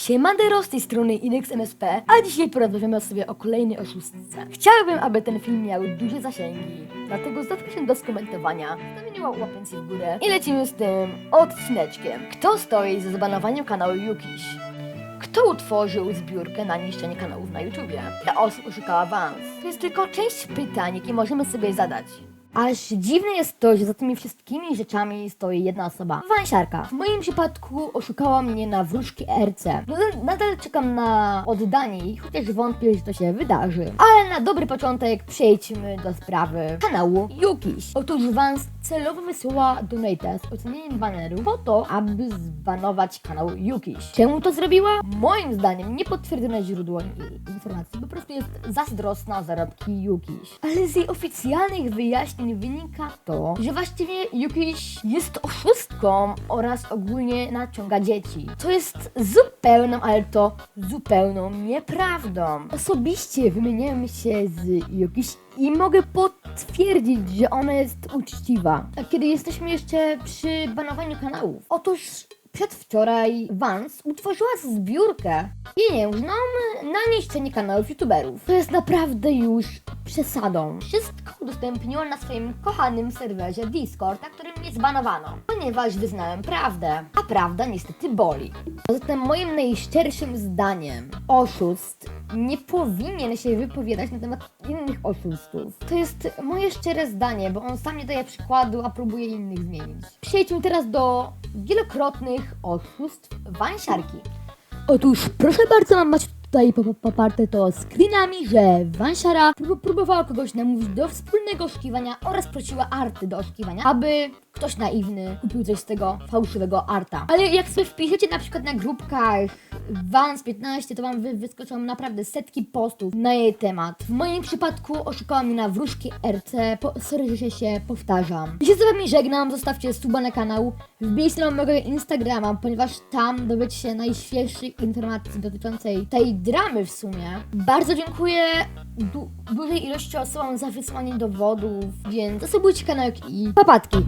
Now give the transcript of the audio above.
Siemandero z tej strony Inex MSP, a dzisiaj porozmawiamy sobie o kolejnej oszustce. Chciałabym, aby ten film miał duże zasięgi, dlatego zapraszam do skomentowania, stawienia łapenki w górę i lecimy z tym odcineczkiem. Kto stoi za zbanowaniem kanału Yukiś? Kto utworzył zbiórkę na niszczenie kanałów na YouTubie? Ile osób oszukała Vans? To jest tylko część pytań, jakie możemy sobie zadać. Aż dziwne jest to, że za tymi wszystkimi rzeczami stoi jedna osoba. Wansiarka. W moim przypadku oszukała mnie na wróżki RC. Nadal, nadal czekam na oddanie jej, chociaż wątpię, że to się wydarzy. Ale na dobry początek przejdźmy do sprawy kanału Yukiś. Otóż Vans celowo wysyła donate z ocenieniem baneru po to, aby zbanować kanał Yukiś. Czemu to zrobiła? Moim zdaniem niepotwierdzone źródło informacji po prostu jest zazdrosna o zarobki Yukiś. Ale z jej oficjalnych wyjaśnień wynika to, że właściwie Yukiś jest oszustką oraz ogólnie naciąga dzieci. To jest zupełną, ale to zupełną nieprawdą. Osobiście wymieniałem się z Yukiś i mogę potwierdzić, że ona jest uczciwa. A kiedy jesteśmy jeszcze przy banowaniu kanałów? Otóż przedwczoraj Vans utworzyła zbiórkę pieniężną na niszczenie kanałów youtuberów. To jest naprawdę już przesadą. Wszystko udostępniła na swoim kochanym serwerze Discord, na którym mnie zbanowano, ponieważ wyznałem prawdę, a prawda niestety boli. Zatem moim najszczerszym zdaniem oszust nie powinien się wypowiadać na temat innych oszustów. To jest moje szczere zdanie, bo on sam nie daje przykładu, a próbuje innych zmienić. Przejdźmy teraz do wielokrotnych oszustw Wansiarki. Otóż proszę bardzo, mam macie tutaj po- po- poparte to screenami, że Wansiara prób- próbowała kogoś namówić do wspólnego oszukiwania oraz prosiła arty do oszukiwania, aby ktoś naiwny kupił coś z tego fałszywego arta. Ale jak sobie wpiszecie na przykład na grupkach Vans 15, to wam wy, wyskoczą naprawdę setki postów na jej temat. W moim przypadku oszukała mnie na wróżki RC, po, sorry, że się powtarzam. Się z wami żegnam, zostawcie suba na kanał, wbijcie na mojego Instagrama, ponieważ tam dowiecie się najświeższych informacji dotyczącej tej dramy w sumie. Bardzo dziękuję du- dużej ilości osobom za wysłanie dowodów, więc zasubujcie kanał i papatki.